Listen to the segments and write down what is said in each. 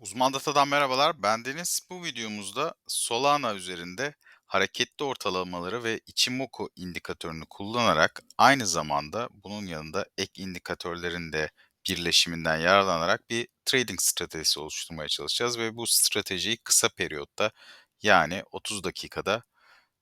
Uzman Data'dan merhabalar. Ben Deniz. Bu videomuzda Solana üzerinde hareketli ortalamaları ve Ichimoku indikatörünü kullanarak aynı zamanda bunun yanında ek indikatörlerin de birleşiminden yararlanarak bir trading stratejisi oluşturmaya çalışacağız ve bu stratejiyi kısa periyotta yani 30 dakikada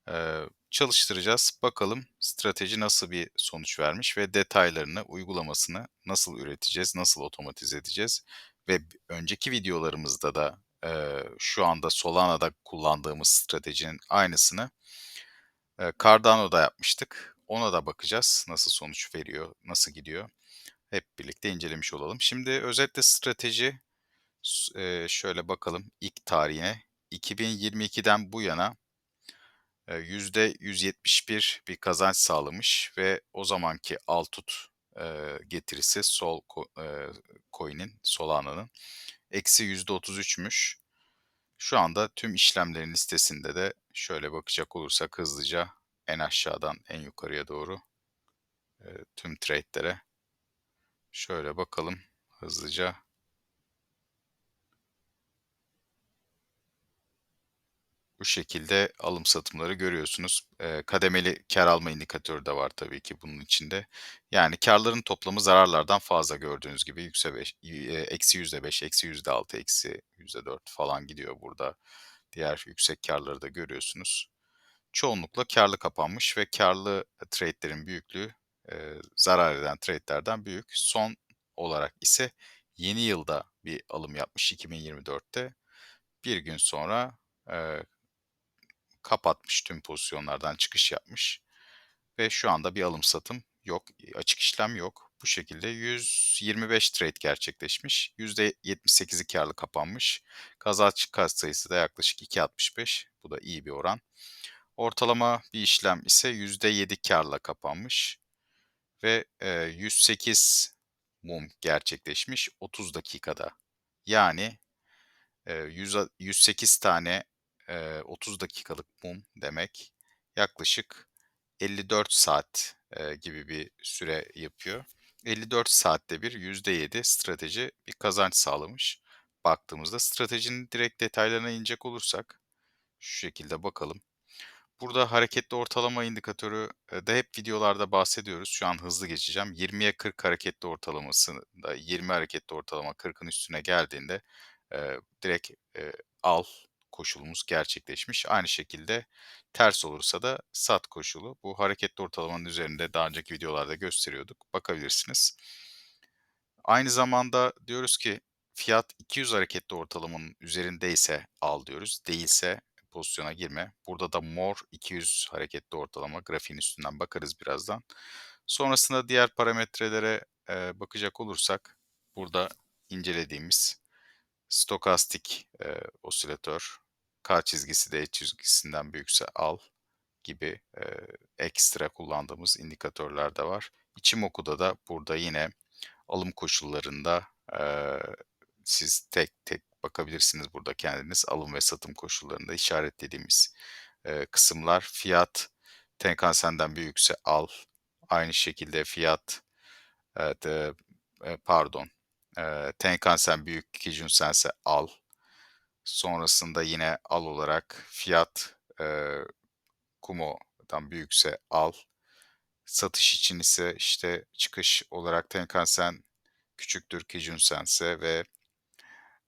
eee, çalıştıracağız. Bakalım strateji nasıl bir sonuç vermiş ve detaylarını, uygulamasını nasıl üreteceğiz, nasıl otomatize edeceğiz ve önceki videolarımızda da, eee, şu anda Solana'da kullandığımız stratejinin aynısını eee, Cardano'da yapmıştık. Ona da bakacağız. Nasıl sonuç veriyor, nasıl gidiyor? Hep birlikte incelemiş olalım. Şimdi özetle strateji eee, şöyle bakalım ilk tarihine. 2022'den bu yana eee, %171 bir kazanç sağlamış ve o zamanki Altut, eee, getirisi Sol eee, coin'in, Solana'nın eksi %33'müş. Şu anda tüm işlemlerin listesinde de şöyle bakacak olursak hızlıca en aşağıdan en yukarıya doğru, eee, tüm trade'lere şöyle bakalım hızlıca. Bu şekilde alım satımları görüyorsunuz. Eee, kademeli kâr alma indikatörü de var tabii ki bunun içinde. Yani kârların toplamı zararlardan fazla gördüğünüz gibi yükse beş eee, eksi %5, eksi %6, eksi %4 falan gidiyor burada. Diğer yüksek kârları da görüyorsunuz. Çoğunlukla kârlı kapanmış ve kârlı trade'lerin büyüklüğü, eee, zarar eden trade'lerden büyük. Son olarak ise yeni yılda bir alım yapmış 2024'te. Bir gün sonra, kapatmış, tüm pozisyonlardan çıkış yapmış ve şu anda bir alım satım yok, eee, açık işlem yok. Bu şekilde 125 trade gerçekleşmiş. %78'i kârlı kapanmış. Kazanç katsayısı da yaklaşık 2.65. Bu da iyi bir oran. Ortalama bir işlem ise %7 kârla kapanmış ve, eee, 108 mum gerçekleşmiş 30 dakikada. Yani, eee, yüz a 108 tane, eee, 30 dakikalık mum demek yaklaşık 54 saat, gibi bir süre yapıyor. 54 saatte bir %7 strateji bir kazanç sağlamış. Baktığımızda stratejinin direkt detaylarına inecek olursak şu şekilde bakalım. Burada hareketli ortalama indikatörü de hep videolarda bahsediyoruz. Şu an hızlı geçeceğim. 20'ye 40 hareketli ortalamasında 20 hareketli ortalama 40'ın üstüne geldiğinde, direkt, al koşulumuz gerçekleşmiş. Aynı şekilde ters olursa da sat koşulu. Bu hareketli ortalamanın üzerinde daha önceki videolarda gösteriyorduk. Bakabilirsiniz. Aynı zamanda diyoruz ki fiyat 200 hareketli ortalamanın üzerindeyse al diyoruz. Değilse pozisyona girme. Burada da mor 200 hareketli ortalama grafiğin üstünden bakarız birazdan. Sonrasında diğer parametrelere, eee, bakacak olursak burada incelediğimiz stokastik, eee, osilatör, K çizgisi D çizgisinden büyükse al gibi, eee, ekstra kullandığımız indikatörler de var. Ichimoku'da da burada yine alım koşullarında, eee, siz tek tek bakabilirsiniz burada kendiniz. Alım ve satım koşullarında işaretlediğimiz, eee, kısımlar fiyat Tenkan-Sen'den büyükse al. Aynı şekilde fiyat, eee, eee, pardon, eee, Tenkan-Sen büyük Kijun-Sen'se al. Sonrasında yine al olarak fiyat, eee, Kumo'dan büyükse al. Satış için ise, işte, çıkış olarak Tenkan-Sen küçüktür Kijun-Sen'se ve,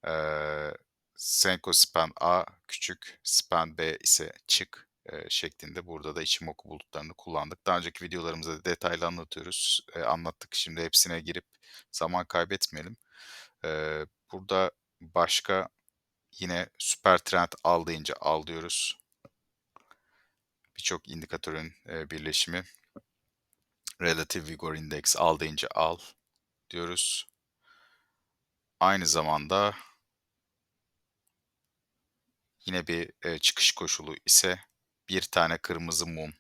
eee, Senko Span A küçük, Span B ise çık, eee, şeklinde burada da Ichimoku bulutlarını kullandık. Daha önceki videolarımızda da detaylı anlatıyoruz, eee, anlattık. Şimdi hepsine girip zaman kaybetmeyelim. Eee, burada başka yine süper trend al deyince al diyoruz. Birçok indikatörün, eee, birleşimi. Relative Vigor Index al deyince al diyoruz. Aynı zamanda yine bir, eee, çıkış koşulu ise bir tane kırmızı mum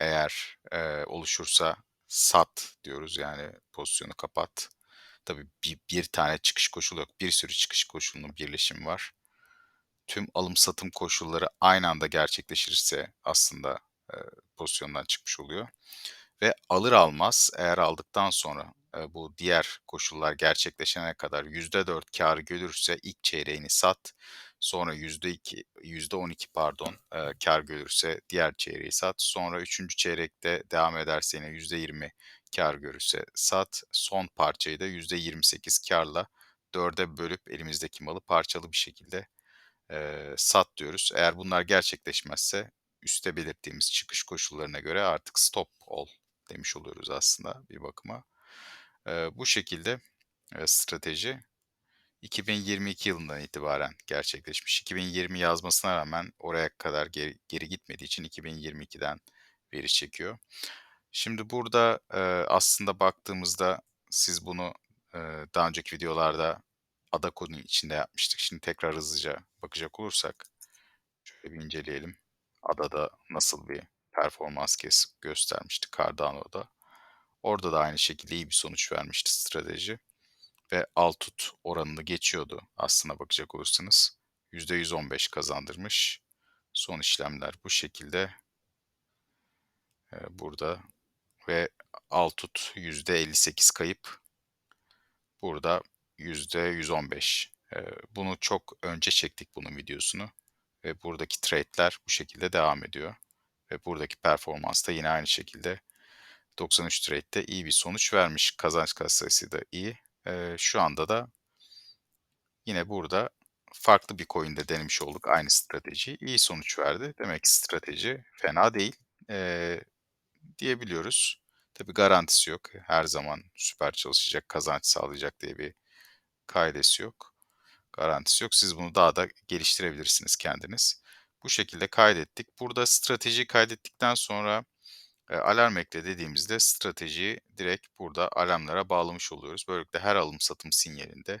eğer, eee, oluşursa sat diyoruz, yani pozisyonu kapat. Tabii bi bir tane çıkış koşulu yok, bir sürü çıkış koşulunun birleşimi var. Tüm alım satım koşulları aynı anda gerçekleşirse aslında, eee, pozisyondan çıkmış oluyor ve alır almaz eğer aldıktan sonra, eee, bu diğer koşullar gerçekleşene kadar %4 kâr görürse ilk çeyreğini sat. Sonra %2 %12 pardon, eee, kâr görürse diğer çeyreği sat. Sonra 3'üncü çeyrekte devam ederse yine %20 kâr görürse sat. Son parçayı da %28 kârla 4'e bölüp elimizdeki malı parçalı bir şekilde, eee, sat diyoruz. Eğer bunlar gerçekleşmezse üstte belirttiğimiz çıkış koşullarına göre artık stop ol demiş oluyoruz aslında bir bakıma. Eee, bu şekilde, eee, strateji 2022 yılından itibaren gerçekleşmiş. 2020 yazmasına rağmen oraya kadar geri geri gitmediği için 2022'den veri çekiyor. Şimdi burada, eee, aslında baktığımızda siz bunu, eee, daha önceki videolarda ada coin içinde yapmıştık. Şimdi tekrar hızlıca bakacak olursak şöyle bir inceleyelim. Adada nasıl bir performans kes göstermişti Cardano'da. Orada da aynı şekilde iyi bir sonuç vermişti strateji ve al tut oranını geçiyordu aslına bakacak olursanız. %115 kazandırmış. Son işlemler bu şekilde. Burada ve al tut %58 kayıp. Burada %115. Eee, bunu çok önce çektik bunun videosunu ve buradaki trade'ler bu şekilde devam ediyor ve buradaki performans da yine aynı şekilde 93 trade'de iyi bir sonuç vermiş. Kazanç katsayısı da iyi. Eee, şu anda da yine burada farklı bir coin'de denemiş olduk aynı stratejiyi. İyi sonuç verdi. Demek ki strateji fena değil, eee, diyebiliyoruz. Tabii garantisi yok. Her zaman süper çalışacak, kazanç sağlayacak diye bir kaidesi yok. Garantisi yok. Siz bunu daha da geliştirebilirsiniz kendiniz. Bu şekilde kaydettik. Burada stratejiyi kaydettikten sonra, eee, alarm ekle dediğimizde stratejiyi direkt burada alarmlara bağlamış oluyoruz. Böylelikle her alım satım sinyalinde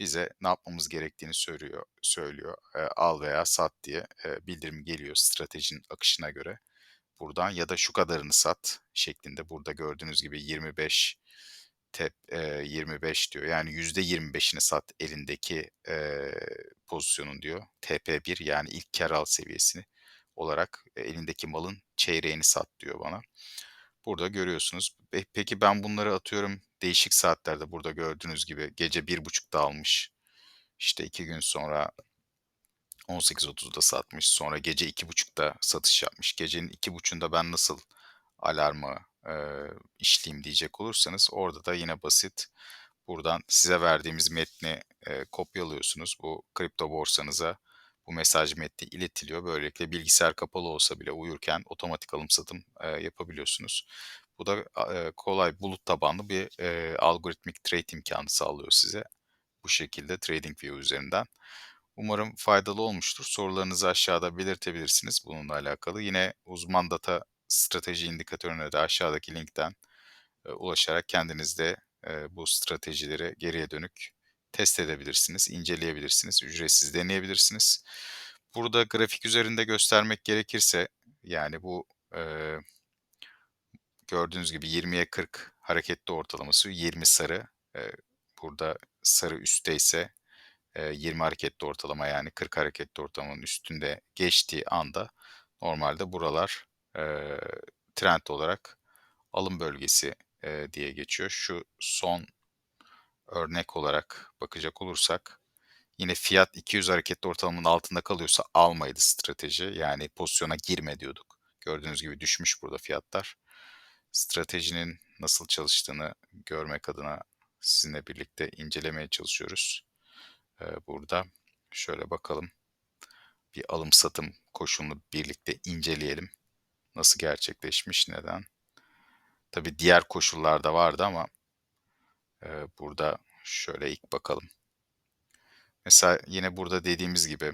bize ne yapmamız gerektiğini söylüyor söylüyor. Eee, al veya sat diye, eee, bildirim geliyor stratejinin akışına göre buradan ya da şu kadarını sat şeklinde burada gördüğünüz gibi 25 tep eee, 25 diyor. Yani %25'ini sat elindeki, eee, pozisyonun diyor. TP1 yani ilk kâr al seviyesini olarak e, elindeki malın çeyreğini sat diyor bana. Burada görüyorsunuz. Pe peki ben bunları atıyorum değişik saatlerde burada gördüğünüz gibi gece 01.30'da almış. İşte 2 gün sonra 18.30'da satmış. Sonra gece 2.30'da satış yapmış. Gecenin 2.30'unda ben nasıl alarmı, eee, işleyeyim diyecek olursanız orada da yine basit. Buradan size verdiğimiz metni, eee, kopyalıyorsunuz. Bu kripto borsanıza bu mesaj metni iletiliyor. Böylelikle bilgisayar kapalı olsa bile uyurken otomatik alım satım, eee, yapabiliyorsunuz. Bu da eee, kolay bulut tabanlı bir, eee, algoritmik trade imkânı sağlıyor size. Bu şekilde TradingView üzerinden. Umarım faydalı olmuştur. Sorularınızı aşağıda belirtebilirsiniz bununla alakalı. Yine uzman data strateji indikatörüne de aşağıdaki linkten, eee, ulaşarak kendiniz de, eee, bu stratejileri geriye dönük test edebilirsiniz, inceleyebilirsiniz, ücretsiz deneyebilirsiniz. Burada grafik üzerinde göstermek gerekirse, yani bu, eee gördüğünüz gibi 20'ye 40 hareketli ortalaması, 20 sarı. Eee, burada sarı üstteyse, eee, 20 hareketli ortalama yani 40 hareketli ortalamanın üstünde geçtiği anda normalde buralar, eee, trend olarak alım bölgesi, eee, diye geçiyor. Şu son örnek olarak bakacak olursak yine fiyat 200 hareketli ortalamanın altında kalıyorsa almaydı strateji. Yani pozisyona girme diyorduk. Gördüğünüz gibi düşmüş burada fiyatlar. Stratejinin nasıl çalıştığını görmek adına sizinle birlikte incelemeye çalışıyoruz. Burada şöyle bakalım. Bir alım satım koşulunu birlikte inceleyelim. Nasıl gerçekleşmiş, neden? Tabii diğer koşullar da vardı ama burada şöyle ilk bakalım. Mesela yine burada dediğimiz gibi,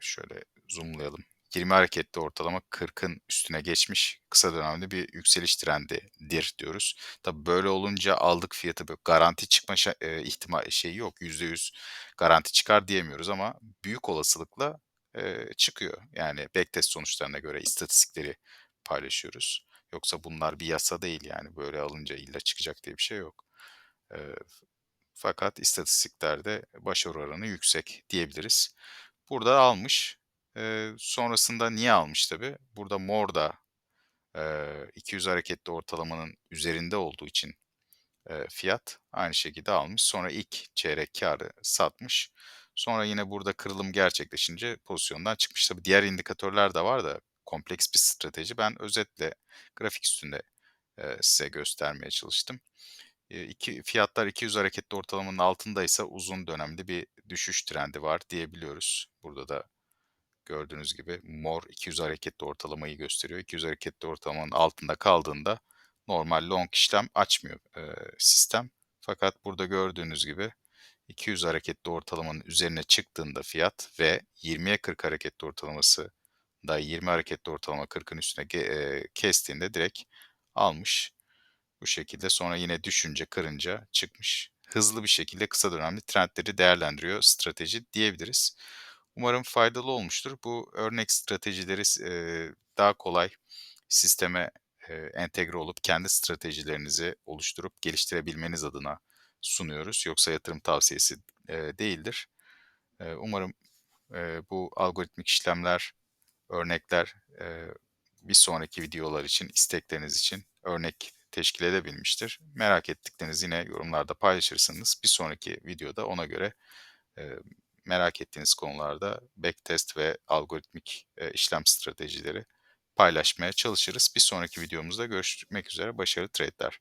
şöyle zoom'layalım. 20 hareketli ortalama 40'ın üstüne geçmiş. Kısa dönemde bir yükseliş trendidir diyoruz. Tabii böyle olunca aldık fiyatı böyle garanti çıkma şa eee, ihtima şeyi yok. %100 garanti çıkar diyemiyoruz ama büyük olasılıkla, eee, çıkıyor. Yani backtest sonuçlarına göre istatistikleri paylaşıyoruz. Yoksa bunlar bir yasa değil yani böyle alınca illa çıkacak diye bir şey yok. Eee, fakat istatistiklerde başarı oranı yüksek diyebiliriz. Burada almış. Eee, sonrasında niye almış tabii? Burada mor da, eee, 200 hareketli ortalamanın üzerinde olduğu için eee, fiyat aynı şekilde almış. Sonra ilk çeyrek kârı satmış. Sonra yine burada kırılım gerçekleşince pozisyondan çıkmış. Tabii diğer indikatörler de var da kompleks bir strateji. Ben özetle grafik üstünde, eee, size göstermeye çalıştım. Eee, iki fiyatlar 200 hareketli ortalamanın altındaysa uzun dönemde bir düşüş trendi var diyebiliyoruz. Burada da gördüğünüz gibi mor 200 hareketli ortalamayı gösteriyor. 200 hareketli ortalamanın altında kaldığında normal long işlem açmıyor, eee, sistem. Fakat burada gördüğünüz gibi 200 hareketli ortalamanın üzerine çıktığında fiyat ve 20'ye 40 hareketli ortalaması da 20 hareketli ortalama 40'ın üstüne eee, kestiğinde direkt almış. Bu şekilde sonra yine düşünce, kırınca çıkmış. Hızlı bir şekilde kısa dönemli trendleri değerlendiriyor strateji diyebiliriz. Umarım faydalı olmuştur. Bu örnek stratejileri eee, daha kolay sisteme, eee, entegre olup kendi stratejilerinizi oluşturup geliştirebilmeniz adına sunuyoruz. Yoksa yatırım tavsiyesi, eee, değildir. Eee, umarım, eee, bu algoritmik işlemler, örnekler, eee, bir sonraki videolar için, istekleriniz için örnek teşkil edebilmiştir. Merak ettiklerinizi yine yorumlarda paylaşırsanız bir sonraki videoda ona göre, eee, merak ettiğiniz konularda backtest ve algoritmik, eee, işlem stratejileri paylaşmaya çalışırız. Bir sonraki videomuzda görüşmek üzere, başarılı trade'ler.